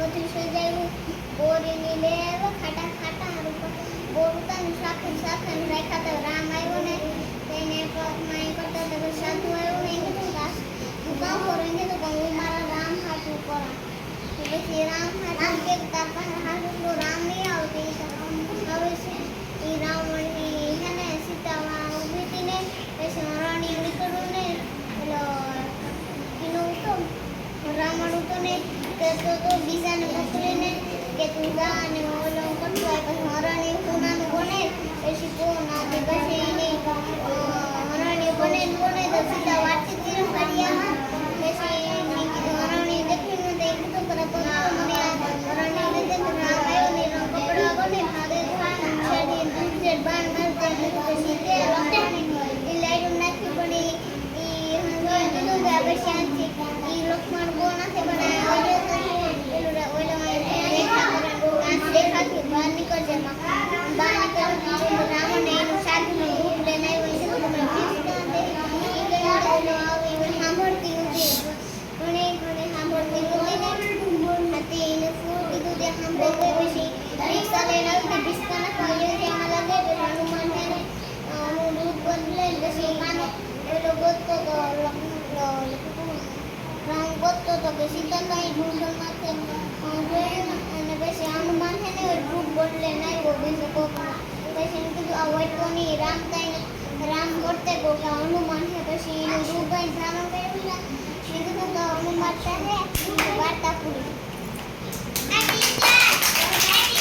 બધું સજાયું બોરીની લેવ ખાટા ખાટા બોર ઉતાને સાખર સાખર રાખ્યા તો રામ આવ્યો ને તેને એ કરતા તો સાધુ આવ્યો ને એને કીધું કે હું કામ કરું એને કીધું હું મારા રામ હાટું કરા. તો પછી રામ રામ? કે તાર પાસે તો રામ નહીં આવતી હવે છે. એ રાવણની છે ને સીતામાં ઊભી હતી ને પછી રાણી નીકળ્યું ને પેલો એનો હતો રાવણ હતો ને તે તો તો મોકલીને જા અને ઓલો કરતો હોય પછી હરણી સોનાનું બને એ લાઈટ નાખી પડી એ હંગા કીધું નથી રાવણ એનું રૂપ એ કીધું તે પછી રિક્ષા લઈને પછી હનુમાન છે ને દૂધ બદલે તો રામ ગોતતો તો કે જંગલમાંથી અ, જોયું ને અને પછી હનુમાન છે ને રૂપ બદલે ને બીજો પછી એને કીધું આ વટતો નહીં રામ થાય રામ કોક આ હનુમાન છે પછી એનું રૂપ કર્યું ને કીધું કે હનુમાન છે